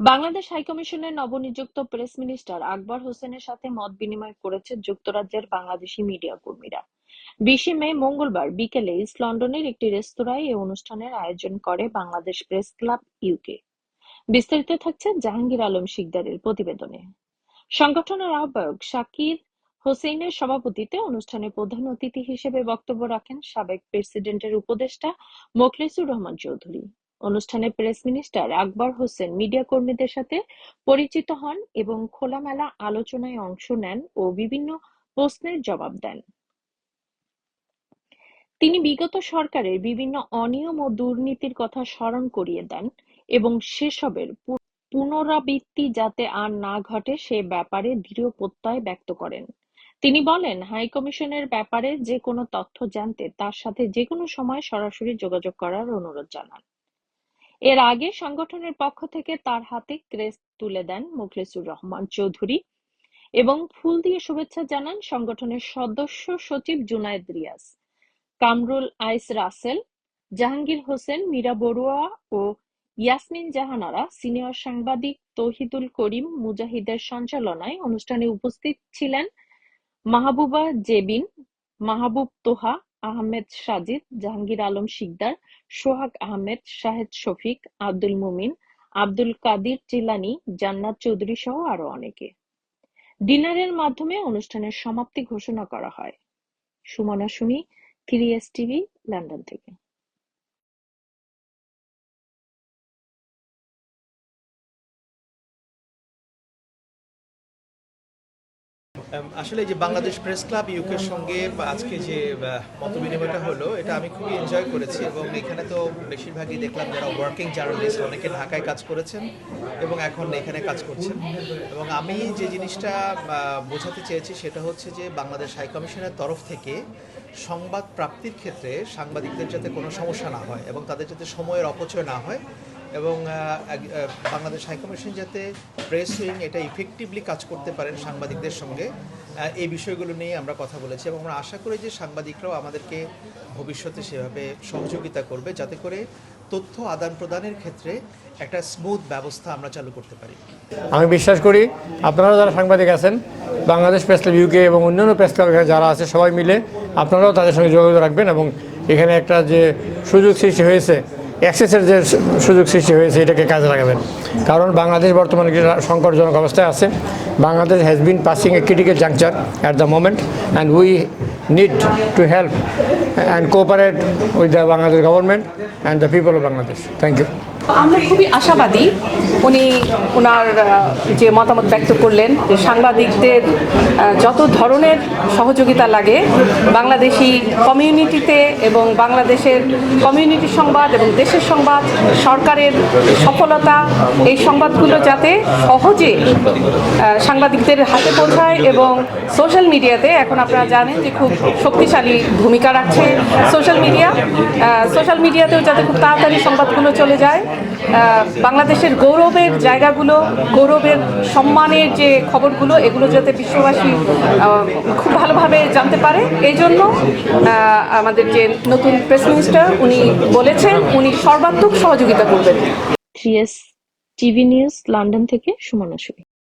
বাংলাদেশ হাইকমিশনের নবনিযুক্ত press minister আকবর হোসেনের সাথে মত বিনিময় করেছে যুক্তরাজ্যের বাংলাদেশি মিডিয়া কর্মীরা। বিশে মে মঙ্গলবার বিকেলে ইস্ট লন্ডনের একটি রেস্তোরাঁয় এই অনুষ্ঠানের আয়োজন করে বাংলাদেশ প্রেস ক্লাব ইউকে। বিস্তারিত থাকছে জাহাঙ্গীর আলম শিকদারের প্রতিবেদনে। সংগঠনের আহ্বায়ক শাকির হোসেনের সভাপতিত্বে অনুষ্ঠানে প্রধান অতিথি হিসেবে বক্তব্য রাখেন সাবেক প্রেসিডেন্টের উপদেষ্টা মোখলেসুর রহমান চৌধুরী। অনুষ্ঠানে press minister Akbar Hossain media কর্মীদের সাথে পরিচিত হন এবং খোলামেলা আলোচনায় অংশ নেন ও বিভিন্ন প্রশ্নের জবাব দেন। তিনি বিগত সরকারের বিভিন্ন অনিয়ম ও দুর্নীতির কথা স্মরণ করিয়ে দেন এবং সেসবের পুনরাবৃত্তি যাতে আর না ঘটে সে ব্যাপারে দৃঢ় প্রত্যয় ব্যক্ত করেন। তিনি বলেন হাইকমিশনের ব্যাপারে যে কোনো তথ্য জানতে তার সাথে যে কোনো সময় সরাসরি যোগাযোগ করার অনুরোধ জানান। এর আগে সংগঠনের পক্ষ থেকে তার হাতে ক্রেস্ট তুলে দেন মুখলেসুর রহমান চৌধুরী এবং ফুল দিয়ে শুভেচ্ছা জানান সংগঠনের সদস্য সচিব জুনায়েদ রিয়াজ, কামরুল আইস রাসেল, জাহাঙ্গীর হোসেন, মীরা বড়ুয়া ও ইয়াসমিন জাহানারা সিনিয়র সাংবাদিক তৌহিদুল করিম মুজাহিদের সঞ্চালনায় অনুষ্ঠানে উপস্থিত ছিলেন মাহবুবা জেবিন, মাহবুব তোহা আহমেদ সাজিদ জাহাঙ্গীর আলম শিকদার সোহাগ আহমেদ শাহেদ শফিক আব্দুল মুমিন আব্দুল কাদির চিলানি, জান্নাত চৌধুরী সহ আরও অনেকে। ডিনারের মাধ্যমে অনুষ্ঠানের সমাপ্তি ঘোষণা করা হয়। Sumona Sumi three S TV London থেকে। আসলে যে বাংলাদেশ প্রেস ক্লাব ইউকের সঙ্গে আজকে যে মত বিনিময়টা হলো, এটা আমি খুবই এনজয় করেছি এবং এখানে তো বেশিরভাগই দেখলাম যারা ওয়ার্কিং জার্নালিস্ট অনেকে ঢাকায় কাজ করেছেন এবং এখন এখানে কাজ করছেন। এবং আমি যে জিনিসটা বোঝাতে চেয়েছি সেটা হচ্ছে যে বাংলাদেশ হাইকমিশনের তরফ থেকে সংবাদ প্রাপ্তির ক্ষেত্রে সাংবাদিকদের যাতে কোনো সমস্যা না হয় এবং তাদের যাতে সময়ের অপচয় না হয় এবং বাংলাদেশ হাইকমিশন যাতে প্রেস উইং এটা ইফেক্টিভলি কাজ করতে পারেন সাংবাদিকদের সঙ্গে এই বিষয়গুলো নিয়ে আমরা কথা বলেছি এবং আমরা আশা করি যে সাংবাদিকরাও আমাদেরকে ভবিষ্যতে সেভাবে সহযোগিতা করবে যাতে করে তথ্য আদান প্রদানের ক্ষেত্রে একটা স্মুথ ব্যবস্থা আমরা চালু করতে পারি। আমি বিশ্বাস করি আপনারা যারা সাংবাদিক আছেন, বাংলাদেশ প্রেস ক্লাব ইউকে এবং অন্যান্য প্রেস ক্লাব এখানে যারা আছে সবাই মিলে আপনারাও তাদের সঙ্গে যোগাযোগ রাখবেন এবং এখানে একটা যে সুযোগ সৃষ্টি হয়েছে অ্যাক্সেসের যে সুযোগ সৃষ্টি হয়েছে, এটাকে কাজে লাগাবেন। কারণ বাংলাদেশ বর্তমানে সংকটজনক অবস্থায় আছে। Bangladesh has been passing a critical juncture at the moment and we need to help and cooperate with the Bangladesh government and the people of Bangladesh thank you আমরা খুবই আশাবাদী উনি ওনার যে মতামত ব্যক্ত করলেন যে সাংবাদিকদের যত ধরনের সহযোগিতা লাগে, বাংলাদেশি কমিউনিটিতে এবং বাংলাদেশের কমিউনিটি সংবাদ এবং দেশের সংবাদ, সরকারের সফলতা, এই সংবাদগুলো যাতে সহজে সাংবাদিকদের হাতে পৌঁছায় এবং সোশ্যাল মিডিয়াতে, এখন আপনারা জানেন যে খুব শক্তিশালী ভূমিকা রাখছে সোশ্যাল মিডিয়া সোশ্যাল মিডিয়াতেও যাতে খুব তাড়াতাড়ি সংবাদগুলো চলে যায় বাংলাদেশের গৌরবের জায়গাগুলো, গৌরবের সম্মানের যে খবরগুলো, এগুলো যাতে বিশ্ববাসী খুব ভালোভাবে জানতে পারে। এই জন্য আমাদের যে নতুন প্রেস মিনিস্টার, উনি বলেছেন, উনি সর্বাত্মক সহযোগিতা করবেন। টিভি নিউজ, লন্ডন থেকে সুমনা সুমি